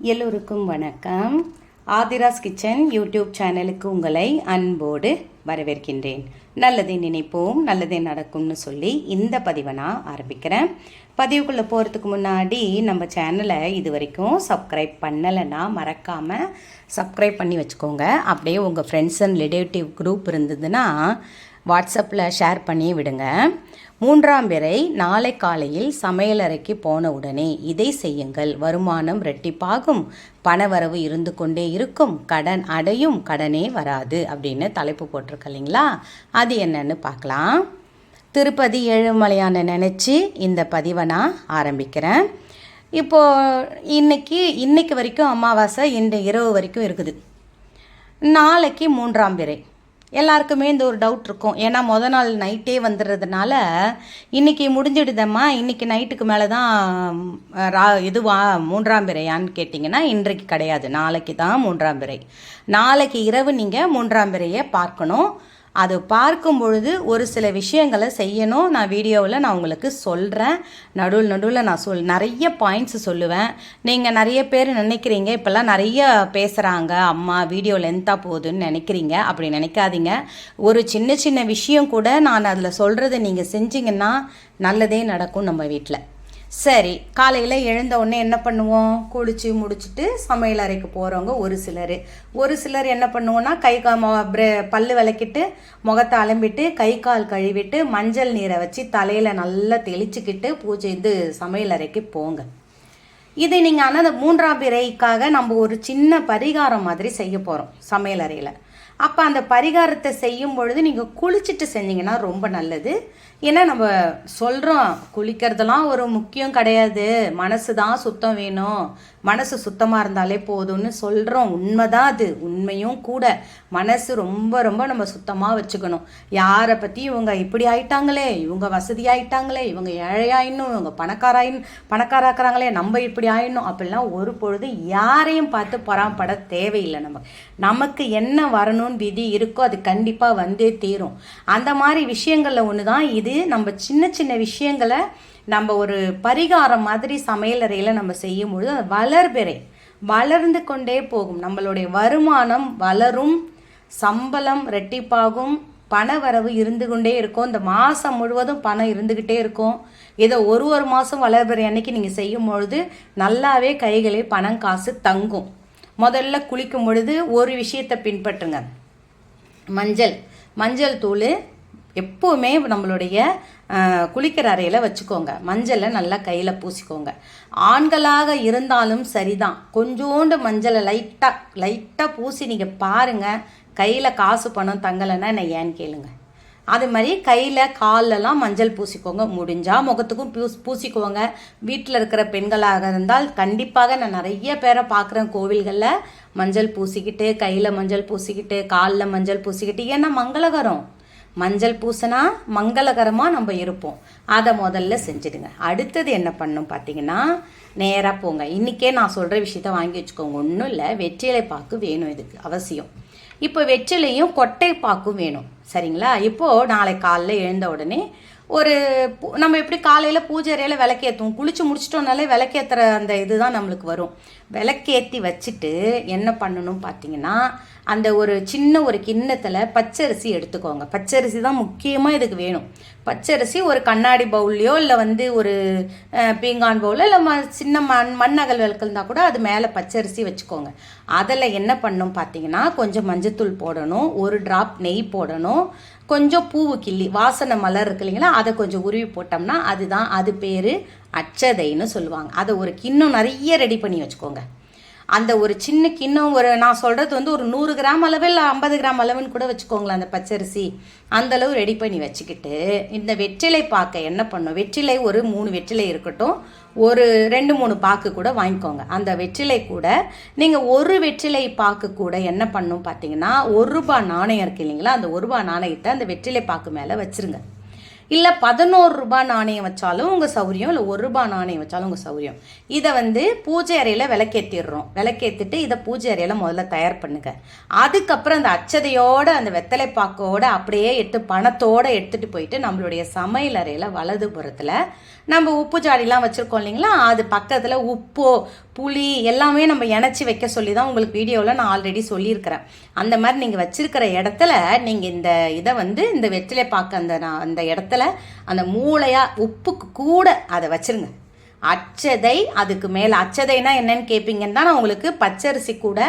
எல்லோருக்கும் வணக்கம். Aadhira's kitchen YouTube சேனலுக்கு உங்களை அன்போடு வரவேற்கின்றேன். நல்லதை நினைப்போம் நல்லதே நடக்கும்னு சொல்லி இந்த பதிவை நான் ஆரம்பிக்கிறேன். பதிவுக்குள்ளே போகிறதுக்கு முன்னாடி நம்ம சேனலை இது வரைக்கும் சப்ஸ்கிரைப் பண்ணலைன்னா மறக்காமல் சப்ஸ்கிரைப் பண்ணி வச்சுக்கோங்க. அப்படியே உங்கள் ஃப்ரெண்ட்ஸ் அண்ட் ரிலேட்டிவ் குரூப் இருந்ததுன்னா வாட்ஸ்அப்பில் ஷேர் பண்ணி விடுங்க. மூன்றாம் பிறை நாளை காலையில் சமையலறைக்கு போன உடனே இதை செய்யுங்கள். வருமானம் ரெட்டிப்பாகும் பணவரவு இருந்து கொண்டே இருக்கும். கடன் அடையும். கடனே வராது. அப்படின்னு தலைப்பு போட்டிருக்கு இல்லைங்களா? அது என்னன்னு பார்க்கலாம். திருப்பதி ஏழுமலையான நினச்சி இந்த பதிவை நான் ஆரம்பிக்கிறேன். இப்போது இன்னைக்கு இன்னைக்கு வரைக்கும் அமாவாசை இந்த இரவு வரைக்கும் இருக்குது. நாளைக்கு மூன்றாம் பிறை. எல்லாருக்குமே இந்த ஒரு டவுட் இருக்கும். ஏன்னா மொதல் நாள் நைட்டே வந்துடுறதுனால இன்றைக்கி முடிஞ்சிடுதம்மா. இன்றைக்கி நைட்டுக்கு மேலே தான் ரா இதுவா மூன்றாம் பிறையான்னு கேட்டிங்கன்னா இன்றைக்கு கிடையாது. நாளைக்கு தான் மூன்றாம் பிறை. நாளைக்கு இரவு நீங்கள் மூன்றாம் பிறையை பார்க்கணும். அது பார்க்கும் பொழுது ஒரு சில விஷயங்களை செய்யணும். நான் வீடியோவில் நான் உங்களுக்கு சொல்கிறேன் நடுவில் நடுவில் நான் சொல் நிறைய பாயிண்ட்ஸ் சொல்லுவேன். நீங்கள் நிறைய பேர் நினைக்கிறீங்க இப்போல்லாம் நிறைய பேசுகிறாங்க அம்மா வீடியோ லென்த்தாக போகுதுன்னு நினைக்கிறீங்க. அப்படி நினைக்காதீங்க. ஒரு சின்ன சின்ன விஷயம் கூட நான் அதில் சொல்கிறத நீங்கள் செஞ்சீங்கன்னா நல்லதே நடக்கும் நம்ம வீட்டில் சரி காலையில் எழுந்த உடனே என்ன பண்ணுவோம்? குளிச்சு முடிச்சுட்டு சமையல் அறைக்கு போகிறவங்க ஒரு சிலர். ஒரு சிலர் என்ன பண்ணுவோன்னா கை கா மொ ப்ர- பல்லு விளக்கிட்டு முகத்தை அலம்பிட்டு கை கால் கழுவிட்டு மஞ்சள் நீரை வச்சு தலையில் நல்லா தெளிச்சுக்கிட்டு பூஜை இது சமையல் அறைக்கு போங்க. இது நீங்கள் ஆனால் அந்த மூன்றாம் பிறைக்காக நம்ம ஒரு சின்ன பரிகாரம் மாதிரி செய்ய போகிறோம் சமையல் அறையில். அப்போ அந்த பரிகாரத்தை செய்யும் பொழுது நீங்கள் குளிச்சுட்டு செஞ்சீங்கன்னா ரொம்ப நல்லது. ஏன்னா நம்ம சொல்கிறோம் குளிக்கிறதெல்லாம் ஒரு முக்கியம் கிடையாது. மனசு தான் சுத்தம் வேணும். மனசு சுத்தமாக இருந்தாலே போதும்னு சொல்கிறோம் உண்மைதான் அது. உண்மையும் கூட. மனசு ரொம்ப ரொம்ப நம்ம சுத்தமாக வச்சுக்கணும். யாரை பற்றி இவங்க இப்படி ஆயிட்டாங்களே? இவங்க வசதி ஆயிட்டாங்களே இவங்க ஏழையாயினும் இவங்க பணக்காராயின் பணக்காராக்குறாங்களே? நம்ம இப்படி ஆயிடணும். அப்படிலாம் ஒரு பொழுது யாரையும் பார்த்து பராமப்பட தேவையில்லை நம்ம நமக்கு என்ன வரணும்னு விதி இருக்கோ அது கண்டிப்பாக வந்தே தீரும். அந்த மாதிரி விஷயங்களில் ஒன்று தான் இது இது நம்ம சின்ன சின்ன விஷயங்களை நம்ம ஒரு பரிகாரம் மாதிரி சமையலறையில் நம்ம செய்யும் பொழுது அது வளர்பிறை. வளர்ந்து கொண்டே போகும். நம்மளுடைய வருமானம் வளரும் சம்பளம் ரெட்டிப்பாகும் பண வரவு இருந்து கொண்டே இருக்கும். இந்த மாதம் முழுவதும் பணம் இருந்துக்கிட்டே இருக்கும். ஏதோ ஒரு ஒரு மாதம் வளர்பிறை அன்னைக்கு நீங்கள் செய்யும் பொழுது நல்லாவே கைகளே பணம் காசு தங்கும். முதல்ல குளிக்கும் பொழுது ஒரு விஷயத்தை பின்பற்றுங்க. மஞ்சள். மஞ்சள் தூள் எப்போவுமே நம்மளுடைய குளிக்கிற அறையில் வச்சுக்கோங்க. மஞ்சளை நல்லா கையில் பூசிக்கோங்க. ஆண்களாக இருந்தாலும் சரிதான். கொஞ்சோண்டு மஞ்சளை லைட்டாக லைட்டாக பூசி நீங்கள் பாருங்கள் கையில் காசு பணம் தங்கலைன்னா என்ன ஏன்னு கேளுங்க. அது மாதிரி கையில் கால்லலாம் மஞ்சள் பூசிக்கோங்க. முடிஞ்சால் முகத்துக்கும் பூஸ் பூசிக்கோங்க. வீட்டில் இருக்கிற பெண்களாக இருந்தால் கண்டிப்பாக நான் நிறைய பேரை பார்க்குறேன் கோவில்களில். மஞ்சள் பூசிக்கிட்டு கையில் மஞ்சள் பூசிக்கிட்டு காலில் மஞ்சள் பூசிக்கிட்டு. ஏன்னா மங்களகரம். மஞ்சள் பூசினா மங்களகரமாக நம்ம இருப்போம். அதை முதல்ல செஞ்சுடுங்க. அடுத்தது என்ன பண்ணும் பார்த்தீங்கன்னா நேராக போங்க. இன்றைக்கே நான் சொல்கிற விஷயத்த வாங்கி வச்சுக்கோங்க. ஒன்றும் இல்லை வெற்றிலை பாக்கு வேணும் இதுக்கு அவசியம். இப்போ வெற்றிலையும் கொட்டை பாக்கும் வேணும். சரிங்களா? இப்போது நாளை காலைல எழுந்த உடனே ஒரு நம்ம எப்படி காலையில் பூஜை அறையில் விளக்கேற்றுவோம் குளிச்சு முடிச்சிட்டோம்னாலே விளக்கேற்றுற அந்த இதுதான் நம்மளுக்கு வரும். விளக்கேற்றி வச்சுட்டு என்ன பண்ணணும் பார்த்தீங்கன்னா அந்த ஒரு சின்ன ஒரு கிண்ணத்தில் பச்சரிசி எடுத்துக்கோங்க. பச்சரிசி தான் முக்கியமாக இதுக்கு வேணும். பச்சரிசி ஒரு கண்ணாடி பவுல்லையோ இல்லை வந்து ஒரு பீங்கான் பவுலோ இல்லை ம சின்ன மண் மண்ணகல் விளக்குந்தா கூட அது மேலே பச்சரிசி வச்சுக்கோங்க. அதில் என்ன பண்ணும் பார்த்தீங்கன்னா கொஞ்சம் மஞ்சத்தூள் போடணும் ஒரு ட்ராப் நெய் போடணும் கொஞ்சம் பூவு கிள்ளி வாசனை மலர் இருக்கு இல்லைங்களா அதை கொஞ்சம் உருவி போட்டோம்னா அதுதான் அது பேர் அச்சதைன்னு சொல்லுவாங்க. அதை ஒரு கிண்ணம் நிறைய ரெடி பண்ணி வச்சுக்கோங்க. அந்த ஒரு சின்ன கிண்ணம் ஒரு நான் சொல்கிறது வந்து ஒரு நூறு கிராம் அளவு இல்லை ஐம்பது கிராம் அளவுன்னு கூட வச்சுக்கோங்களேன் அந்த பச்சரிசி. அந்த அளவு ரெடி பண்ணி வச்சுக்கிட்டு இந்த வெற்றிலை பாக்கை என்ன பண்ணும்? வெற்றிலை ஒரு மூணு வெற்றிலை இருக்கட்டும். ஒரு ரெண்டு மூணு பாக்கு கூட வாங்கிக்கோங்க. அந்த வெற்றிலை கூட நீங்கள் ஒரு வெற்றிலை பாக்கு கூட என்ன பண்ணும் பார்த்தீங்கன்னா ஒரு ரூபாய் நாணயம் இருக்கு இல்லைங்களா? அந்த ஒரு ரூபாய் நாணயத்தை அந்த வெற்றிலை பாக்கு மேலே வச்சுருங்க. இல்லை பதினோரு ரூபாய் நாணயம் வச்சாலும் உங்கள் சௌரியம் இல்லை ஒரு ரூபாய் நாணயம் வச்சாலும் உங்கள் சௌரியம். இதை வந்து பூஜை அறையில் விளக்கேற்றிடுறோம் விளக்கேற்றிட்டு இதை பூஜை அறையில் முதல்ல தயார் பண்ணுங்க. அதுக்கப்புறம் அந்த அச்சதையோட அந்த வெத்தலை பாக்கோட அப்படியே எடுத்து பணத்தோட எடுத்துகிட்டு போயிட்டு நம்மளுடைய சமையல் அறையில் வலதுபுறத்தில் நம்ம உப்பு ஜாடிலாம் வச்சுருக்கோம் இல்லைங்களா? அது பக்கத்தில் உப்போ புளி எல்லாமே நம்ம இணைச்சி வைக்க சொல்லி தான் உங்களுக்கு வீடியோவில் நான் ஆல்ரெடி சொல்லியிருக்கிறேன். அந்த மாதிரி நீங்கள் வச்சுருக்கிற இடத்துல நீங்கள் இந்த இதை வந்து இந்த வெற்றிலை பார்க்க அந்த நான் அந்த இடத்த இடத்துல அந்த மூளையாக உப்புக்கு கூட அதை வச்சிருங்க. அச்சதை அதுக்கு மேலே அச்சதைனா என்னன்னு கேட்பீங்கன்னா நான் உங்களுக்கு பச்சரிசி கூட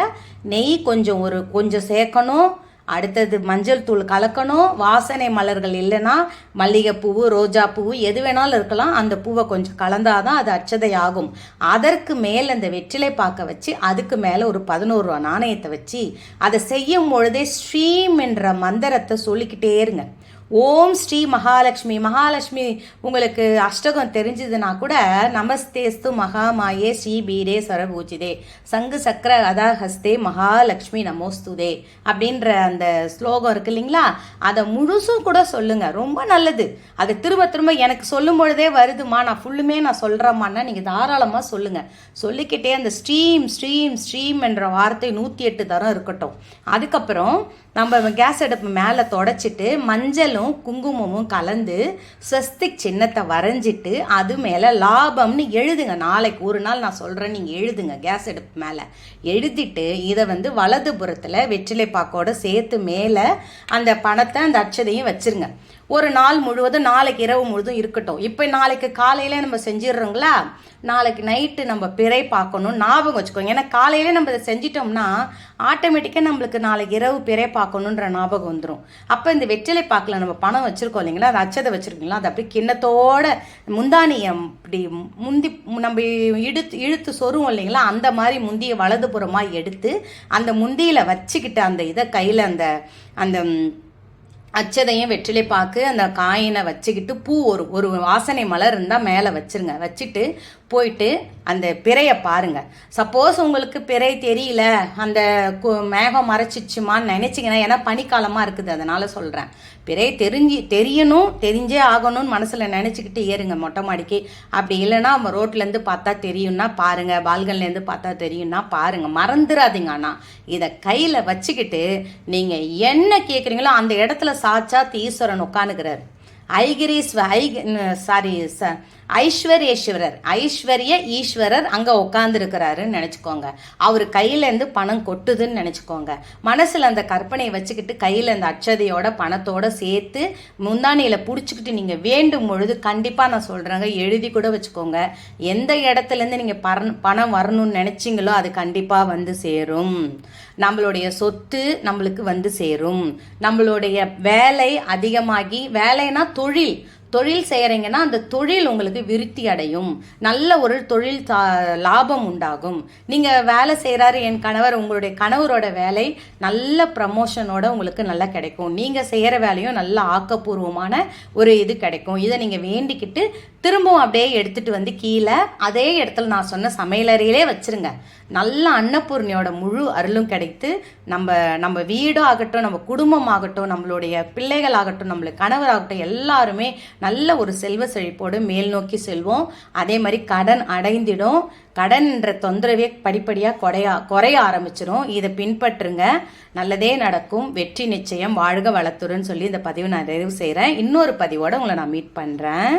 நெய் கொஞ்சம் ஒரு கொஞ்சம் சேர்க்கணும். அடுத்தது மஞ்சள் தூள் கலக்கணும். வாசனை மலர்கள் இல்லைன்னா மல்லிகைப்பூவு ரோஜா பூவு எது வேணாலும் இருக்கலாம். அந்த பூவை கொஞ்சம் கலந்தாதான் அது அச்சதை ஆகும் அதற்கு மேல் அந்த வெற்றிலை பார்க்க வச்சு அதுக்கு மேலே ஒரு பதினோரு ரூபா நாணயத்தை வச்சு அதை செய்யும் பொழுதே ஸ்ரீம் என்ற மந்திரத்தை சொல்லிக்கிட்டே இருங்க. ஓம் ஸ்ரீ மகாலட்சுமி. மகாலட்சுமி உங்களுக்கு அஷ்டகம் தெரிஞ்சதுன்னா கூட நமஸ்தேஸ்து மகாமாயே ஸ்ரீ பீரே சரபூஜிதே. சங்கு சக்கர அதாஹஸ்தே மகாலட்சுமி நமோஸ்துதே அப்படின்ற அந்த ஸ்லோகம் இருக்கு இல்லைங்களா? அதை முழுசும் கூட சொல்லுங்க. ரொம்ப நல்லது. அதை திரும்ப திரும்ப எனக்கு சொல்லும் பொழுதே வருதுமா நான் ஃபுல்லுமே நான் சொல்கிறேம்மான்னா நீங்கள் தாராளமாக சொல்லுங்க. சொல்லிக்கிட்டே அந்த ஸ்ட்ரீம் ஸ்ட்ரீம் ஸ்ட்ரீம் என்ற வார்த்தை நூற்றி எட்டு தரம் இருக்கட்டும். அதுக்கப்புறம் நம்ம கேஸ் அடுப்பு மேலே தொடச்சிட்டு மஞ்சளும் குங்குமமும் கலந்து ஸ்வஸ்திக் சின்னத்தை வரைஞ்சிட்டு அது மேலே லாபம்னு எழுதுங்க. நாளைக்கு ஒரு நாள் நான் சொல்கிறேன் நீங்கள் எழுதுங்க. கேஸ் அடுப்பு மேலே. எழுதிட்டு இதை வந்து வலது புறத்தில் வெற்றிலை பாக்கோட சேர்த்து மேலே அந்த பணத்தை அந்த அச்சதையும் வச்சிருங்க. ஒரு நாள் முழுவதும் நாளைக்கு இரவு முழுவதும் இருக்கட்டும். இப்போ நாளைக்கு காலையில் நம்ம செஞ்சிடுறோங்களா? நாளைக்கு நைட்டு நம்ம பிறை பார்க்கணும் ஞாபகம் வச்சுக்கோங்க. ஏன்னா காலையிலே நம்ம இதை செஞ்சிட்டோம்னா ஆட்டோமேட்டிக்காக நம்மளுக்கு நாளைக்கு இரவு பிறை பார்க்கணுன்ற ஞாபகம் வந்துடும் அப்போ இந்த வெற்றிலை பாக்கில் நம்ம பணம் வச்சுருக்கோம் இல்லைங்களா? அது அச்சதை வச்சுருக்கீங்களா? அது அப்படியே கிண்ணத்தோட முந்தானியை இப்படி முந்தி நம்ம இழுத்து இழுத்து சொருவோம் இல்லைங்களா? அந்த மாதிரி முந்திய வலதுபுறமாக எடுத்து அந்த முந்தியில் வச்சுக்கிட்டு அந்த இதை கையில் அந்த அந்த அச்சதையும் வெற்றிலை பாக்கு அந்த காயினை வச்சுக்கிட்டு பூ ஒரு ஒரு வாசனை மலர் இருந்தால் மேலே வச்சுருங்க. வச்சுட்டு போயிட்டு அந்த பிறையை பாருங்க. சப்போஸ் உங்களுக்கு பிறை தெரியல அந்த மேகம் மறைச்சிச்சுமான்னு நினச்சிங்கன்னா ஏன்னா பனிக்காலமாக இருக்குது அதனால் சொல்கிறேன் பிறைய தெரிஞ்சு தெரியணும் தெரிஞ்சே ஆகணும்னு மனசில் நினச்சிக்கிட்டு ஏறுங்க மொட்டை மாடிக்கு. அப்படி இல்லைன்னா நம்ம ரோட்லேருந்து பார்த்தா தெரியும்னா பாருங்கள் பால்கன்லேருந்து பார்த்தா தெரியும்னா பாருங்கள் மறந்துடாதீங்க ஆனால் இதை கையில் வச்சுக்கிட்டு நீங்கள் என்ன கேட்குறீங்களோ அந்த இடத்துல சாட்சாத் ஈஸ்வரன் உட்காந்துக்கிறார் ஐகிரீஸ்வ ஐ சாரி ச ஐஸ்வர்யேஸ்வரர் ஐஸ்வர்ய ஈஸ்வரர் அங்கே உட்காந்துருக்கிறாருன்னு நினச்சிக்கோங்க. அவர் கையிலேருந்து பணம் கொட்டுதுன்னு நினச்சிக்கோங்க. மனசில் அந்த கற்பனையை வச்சுக்கிட்டு கையில் அந்த அச்சதையோட பணத்தோட சேர்த்து முந்தானியில் பிடிச்சிக்கிட்டு நீங்கள் வேண்டும் பொழுது கண்டிப்பாக நான் சொல்கிறேங்க எழுதி கூட வச்சுக்கோங்க. எந்த இடத்துலேருந்து நீங்கள் பணம் வரணும்னு நினச்சிங்களோ அது கண்டிப்பாக வந்து சேரும். நம்மளுடைய சொத்து நம்மளுக்கு வந்து சேரும். நம்மளுடைய வேலை அதிகமாகி வேலைனா தொழில். தொழில் செய்கிறீங்கன்னா அந்த தொழில் உங்களுக்கு விருத்தி அடையும். நல்ல ஒரு தொழில் லாபம் உண்டாகும். நீங்கள் வேலை செய்கிறாரு என் கணவர் உங்களுடைய கணவரோட வேலை நல்ல ப்ரமோஷனோட உங்களுக்கு நல்லா கிடைக்கும். நீங்கள் செய்கிற வேலையும் நல்ல ஆக்கப்பூர்வமான ஒரு இது கிடைக்கும். இதை நீங்கள் வேண்டிக்கிட்டு திரும்பவும் அப்படியே எடுத்துகிட்டு வந்து கீழே அதே இடத்துல நான் சொன்ன சமையலறையிலே வச்சுருங்க. நல்ல அன்னபூர்ணியோட முழு அருளும் கிடைத்து நம்ம நம்ம வீடும் ஆகட்டும் நம்ம குடும்பம் ஆகட்டும் நம்மளுடைய பிள்ளைகள் ஆகட்டும் நம்மளுடைய கணவர் ஆகட்டும் எல்லாருமே நல்ல ஒரு செல்வ செழிப்போடு மேல் நோக்கி செல்வோம். அதே மாதிரி கடன் அடைந்திடும். கடன் என்ற தொந்தரவே படிப்படியாக குறையா குறைய ஆரம்பிச்சிடும் இதை பின்பற்றுங்க. நல்லதே நடக்கும். வெற்றி நிச்சயம். வாழ்க வளத்துடன் சொல்லி இந்த பதிவை நான் நிறைவு செய்கிறேன் இன்னொரு பதிவோடு உங்களை நான் மீட் பண்ணுறேன்